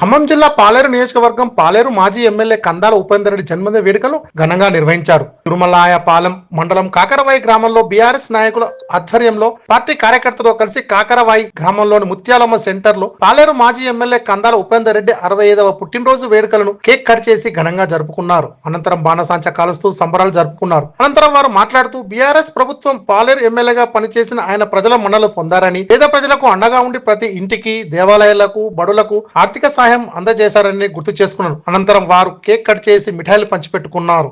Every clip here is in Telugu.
ఖమ్మం జిల్లా పాలేరు నియోజకవర్గం పాలేరు మాజీ ఎమ్మెల్యే కందాల ఉపేందర్ రెడ్డి జన్మదిన వేడుకలు ఘనంగా నిర్వహించారు. తిరుమలాయపాలెం మండలం కాకరవాయి గ్రామంలో బీఆర్ఎస్ నాయకుల ఆధ్వర్యంలో పార్టీ కార్యకర్తలతో కలిసి కాకరవాయి గ్రామంలోని ముత్యాలమ్మ సెంటర్లో పాలేరు మాజీ ఎమ్మెల్యే కందాల ఉపేందర్ రెడ్డి అరవై ఐదవ పుట్టినరోజు వేడుకలను కేక్ కట్ చేసి ఘనంగా జరుపుకున్నారు. అనంతరం బాణసాంచ కాలుస్తూ సంబరాలు జరుపుకున్నారు. అనంతరం వారు మాట్లాడుతూ బీఆర్ఎస్ ప్రభుత్వం పాలేరు ఎమ్మెల్యేగా పనిచేసిన ఆయన ప్రజల మన్నలు పొందారని పేద ప్రజలకు అండగా ఉండి ప్రతి ఇంటికి దేవాలయాలకు బడులకు ఆర్థిక సహాయం అందజేశారని గుర్తు చేసుకున్నారు అనంతరం వారు కేక్ కట్ చేసి మిఠాయిలు పంచిపెట్టుకున్నారు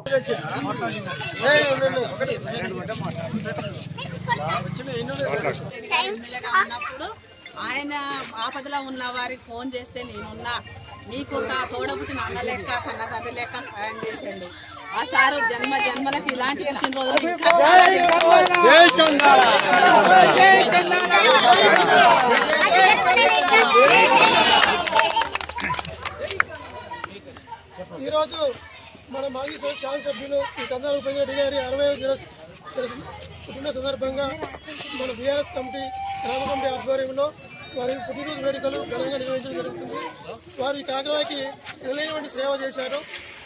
ఆయన ఆపదలో ఉన్న వారికి ఫోన్ చేస్తే నేనున్నా మీకు ఒక తోడబుట్టిన అన్న లెక్క కన్న తండ్రి లెక్క సాయం చేసిండు ఆ సారు జన్మ జన్మలకు ఇలాంటి పుట్టినరోజులు ఈరోజు మన మాజీ శాసన సభ్యులు ఈ కందాల ఉపేంద్ర గారి అరవై పుట్టిన సందర్భంగా మన బీఆర్ఎస్ కమిటీ గ్రామ కమిటీ ఆధ్వర్యంలో వారి పుట్టినరోజు వేడుకలు ఘనంగా నిర్వహించడం జరుగుతుంది. వారు ఈ కాకరాకి సేవ చేశారు.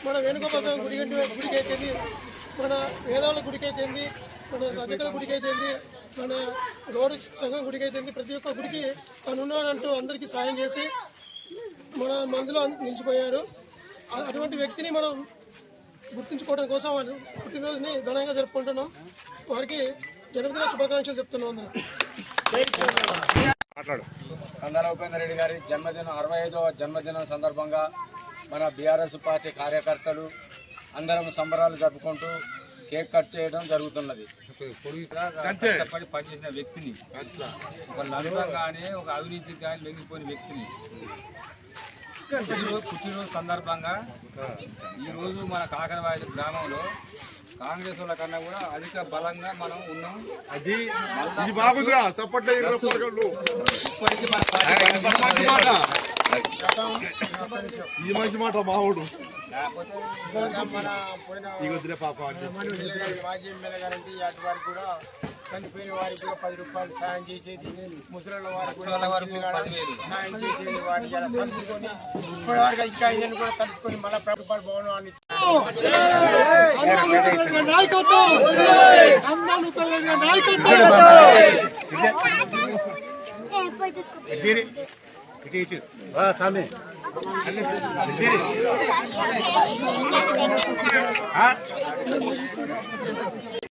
మన వేణుగోపాల స్వామి గుడి గుడికి మన వేదాల గుడికైతేంది మన రజకల గుడికైతేంది మన గౌడ సంఘం గుడికైతేంది ప్రతి ఒక్క గుడికి తను ఉన్నాడంటూ అందరికీ సాయం చేసి మన మందులో నిలిచిపోయాడు. అటువంటి వ్యక్తిని మనం గుర్తుంచుకోవడం కోసం పుట్టినరోజుని ఘనంగా జరుపుకుంటున్నాం. వారికి జన్మదిన శుభాకాంక్షలు చెప్తున్నాం అందరం. కందాల ఉపేందర్ రెడ్డి గారి. జన్మదినం అరవై ఐదవ జన్మదినం సందర్భంగా మన బీఆర్ఎస్ పార్టీ కార్యకర్తలు అందరం సంబరాలు జరుపుకుంటూ కేక్ కట్ చేయడం జరుగుతున్నది. కష్టపడి పనిచేసిన వ్యక్తిని ఒక లంచం కానీ ఒక అవినీతి కానీ లొంగిపోయిన వ్యక్తిని పుట్టినరోజు పుట్టినరోజు సందర్భంగా ఈరోజు మన కాకరవాయి గ్రామంలో కాంగ్రెస్ వాళ్ళ కన్నా కూడా అధిక బలంగా మనం ఉన్నాం. అది ఇది బాగుందిరా సపోర్ట్ ఇప్పటికీ మన ఇది మంచి మాట. మావాడు. మన పోయిన మాజీ ఎమ్మెల్యే గారికి అటు వారికి కూడా చనిపోయిన వారికి కూడా పది రూపాయలు సాయం చేసేది. ముసలి వారికి కూడా సాయం చేసేది. వారిని ఇలా తలుచుకొని ఇప్పటి వరకు ఇంకా ఇదని కూడా తలుచుకొని మళ్ళీ ప్రభుత్వ భవనాన్ని